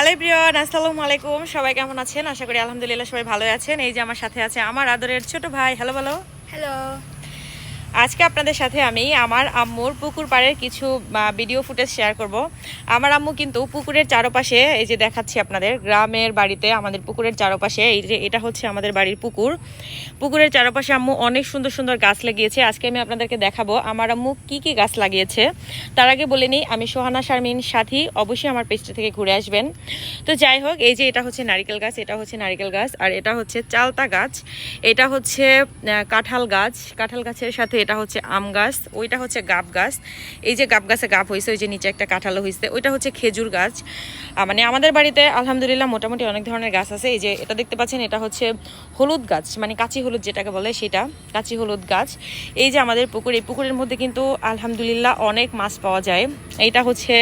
Hello প্রিয়ন আসসালামু আলাইকুম। সবাই কেমন আছেন? আশা করি আলহামদুলিল্লাহ সবাই ভালো আছেন। এই যে আমার সাথে আছে আমার আদরের ছোট ভাই। হ্যালো বলো। হ্যালো আজকে আপনাদের সাথে আমি আমার আম্মুর পুকুর পাড়ের কিছু ভিডিও ফুটেজ শেয়ার করব। আমার আম্মু কিন্তু পুকুরের চারপাশে, এই যে দেখাচ্ছি আপনাদের, গ্রামের বাড়িতে আমাদের পুকুরের চারপাশে, এই যে এটা হচ্ছে আমাদের বাড়ির পুকুর। পুকুরের চারপাশে আম্মু অনেক সুন্দর সুন্দর গাছ লাগিয়েছে। আজকে আমি আপনাদেরকে দেখাবো আমার আম্মু কি কি গাছ লাগিয়েছে। তার আগে বলে নিই, আমি সোহানা শারমিন সাথী, অবশ্যই আমার পেজটা থেকে ঘুরে আসবেন। তো যাই হোক, এই যে এটা হচ্ছে নারিকেল গাছ, এটা হচ্ছে নারিকেল গাছ, আর এটা হচ্ছে চালতা গাছ, এটা হচ্ছে কাঁঠাল গাছ। কাঁঠাল গাছের সাথে এটা হচ্ছে আম গাছ, ওইটা হচ্ছে গাব গাছ। এই যে গাব গাছে গাব হয়েছে ওই যে নিচে একটা কাঁঠালও হয়েছে ওইটা হচ্ছে খেজুর গাছ। মানে আমাদের বাড়িতে আলহামদুলিল্লাহ মোটামুটি অনেক ধরনের গাছ আছে। এই যে এটা দেখতে পাচ্ছেন, এটা হচ্ছে হলুদ গাছ মানে কাঁচি হলুদ যেটাকে বলে সেটা, কাঁচি হলুদ গাছ। এই যে আমাদের পুকুর, এই পুকুরের মধ্যে কিন্তু আলহামদুলিল্লাহ অনেক মাছ পাওয়া যায়। এইটা হচ্ছে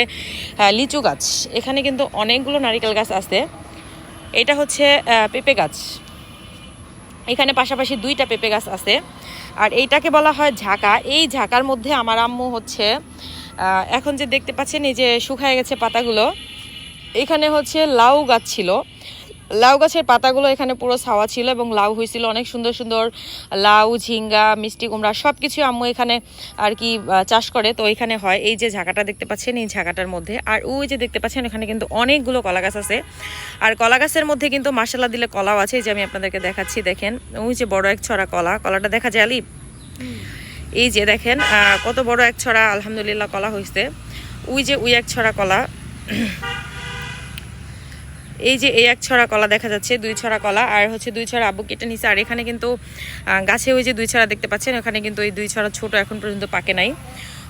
লিচু গাছ। এখানে কিন্তু অনেকগুলো নারিকেল গাছ আছে। এটা হচ্ছে পেঁপে গাছ। এখানে পাশাপাশি দুইটা পেঁপে গাছ আছে। আর এইটাকে বলা হয় ঝাঁকা। এই ঝাঁকার মধ্যে আমার আম্মু হচ্ছে এখন যে দেখতে পাচ্ছেন, এই যে শুকায় গেছে পাতাগুলো, এখানে হচ্ছে লাউ গাছ ছিল। লাউ গাছের পাতাগুলো এখানে পুরো ছাওয়া ছিল এবং লাউ হয়েছিল। অনেক সুন্দর সুন্দর লাউ ঝিঙ্গা মিষ্টি কুমড়া সব কিছু আম্মু এখানে আর কি চাষ করে। তো এখানে হয় এই যে ঝাঁকাটা দেখতে পাচ্ছেন এই ঝাঁকাটার মধ্যে। আর ওই যে দেখতে পাচ্ছেন এখানে কিন্তু অনেকগুলো কলা গাছ আছে। আর কলা গাছের মধ্যে কিন্তু মাসালা দিলে কলাও আছে। এই যে আমি আপনাদেরকে দেখাচ্ছি দেখেন। ওই যে বড় এক ছড়া কলা। কলাটা দেখা যায় আলিপ এই যে দেখেন কত বড় এক ছড়া আলহামদুলিল্লাহ কলা হয়েছে ওই যে ওই এক ছড়া কলা। এই যে এই এক ছড়া কলা দেখা যাচ্ছে, দুই ছড়া কলা, আর হচ্ছে দুই ছড়া আব্বু কেটে নিছে, আর এখানে কিন্তু গাছে ওই যে দুই ছড়া দেখতে পাচ্ছেন, ওখানে কিন্তু ওই দুই ছড়া ছোট এখন পর্যন্ত পাকে নাই।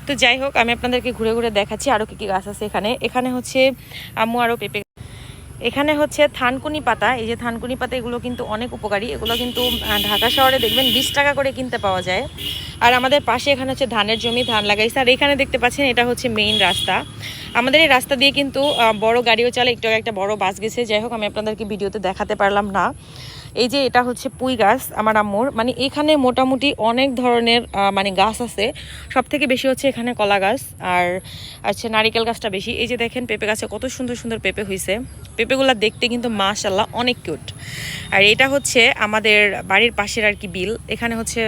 তো যাই হোক, আমি আপনাদেরকে ঘুরে ঘুরে দেখাচ্ছি আরও কী কী গাছ আছে এখানে। এখানে হচ্ছে আম্মু আরও পেঁপে এখানে হচ্ছে থানকুনি পাতা, এই যে থানকুনি পাতা, এগুলো কিন্তু অনেক উপকারী। এগুলো কিন্তু ঢাকা শহরে দেখবেন বিশ টাকা করে কিনতে পাওয়া যায়। আর আমাদের পাশে এখানে হচ্ছে ধানের জমি, ধান লাগাইছে। আর এখানে দেখতে পাচ্ছেন, এটা হচ্ছে মেইন রাস্তা। আমাদের এই রাস্তা দিয়ে কিন্তু বড় গাড়িও চলে, একটু একটা বড় বাস গেছে। যাই হোক, আমি আপনাদেরকে ভিডিওতে দেখাতে পারলাম না। এই যে এটা হচ্ছে পুঁই গাছ আমার আম্মুর। মানে এখানে মোটামুটি অনেক ধরনের মানে গাছ আছে। সব থেকে বেশি হচ্ছে এখানে কলা গাছ। আর আচ্ছা নারিকেল গাছটা বেশি। এই যে দেখেন, পেঁপে গাছে কত সুন্দর সুন্দর পেঁপে হয়েছে পেঁপেগুলো দেখতে কিন্তু মাশাল্লাহ অনেক কিউট আর এটা হচ্ছে আমাদের বাড়ির পাশের আর কি বিল। এখানে হচ্ছে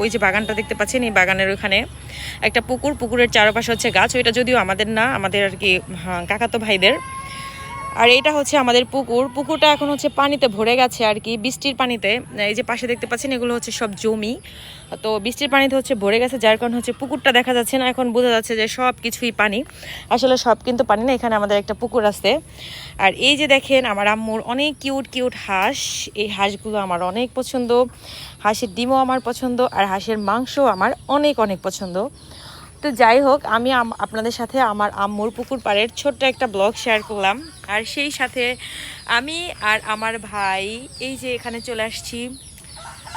ওই যে বাগানটা দেখতে পাচ্ছেন, এই বাগানের ওখানে একটা পুকুর, পুকুরের চারপাশে হচ্ছে গাছ। ওইটা যদিও আমাদের না, আমাদের আর কি কাকাতো ভাইদের। আর এটা হচ্ছে আমাদের পুকুর। পুকুরটা এখন হচ্ছে পানিতে ভরে গেছে আর কি, বৃষ্টির পানিতে। এই যে পাশে দেখতে পাচ্ছেন, এগুলো হচ্ছে সব জমি। তো বৃষ্টির পানিতে হচ্ছে ভরে গেছে, যার কারণে হচ্ছে পুকুরটা দেখা যাচ্ছে না। এখন বোঝা যাচ্ছে যে সব কিছুই পানি। আসলে সব কিন্তু পানি না, এখানে আমাদের একটা পুকুর আছে। আর এই যে দেখেন, আমার আম্মুর অনেক কিউট কিউট হাঁস। এই হাঁসগুলো আমার অনেক পছন্দ। হাঁসের ডিমও আমার পছন্দ, আর হাঁসের মাংসও আমার অনেক অনেক পছন্দ। তো যাই হোক, আমি আপনাদের সাথে আমার আম্মুর পুকুর পাড়ের ছোট্ট একটা ব্লগ শেয়ার করলাম। আর সেই সাথে আমি আর আমার ভাই, এই যে এখানে চলে আসছি।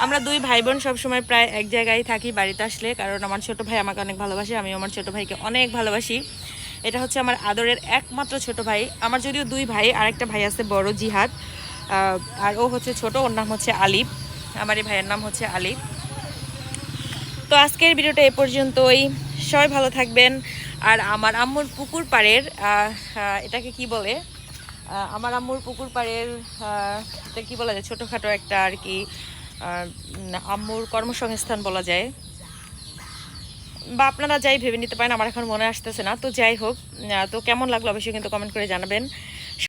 আমরা দুই ভাই বোন সবসময় প্রায় এক জায়গায় থাকি বাড়িতে আসলে, কারণ আমার ছোট ভাই আমাকে অনেক ভালোবাসে আমি আমার ছোট ভাইকে অনেক ভালোবাসি। এটা হচ্ছে আমার আদরের একমাত্র ছোট ভাই। আমার যদিও দুই ভাই, আরেকটা ভাই আছে বড় জিহাদ আর ও হচ্ছে ছোট, ওর নাম হচ্ছে আলিফ। আমার এই ভাইয়ের নাম হচ্ছে আলিফ। তো আজকের ভিডিওটা এ পর্যন্তই। সবাই ভালো থাকবেন। আর আমার আম্মুর পুকুর পাড়ের এটাকে কি বলে? আমার আম্মুর পুকুর পাড়ের এটা কি বলা যায়? ছোটোখাটো একটা আর কি আম্মুর কর্মসংস্থান বলা যায়। বা আপনারা যাই ভেবে নিতে পারেন, আমার এখন মনে আসতেছে না। তো যাই হোক তো কেমন লাগল অবশ্যই কিন্তু কমেন্ট করে জানাবেন।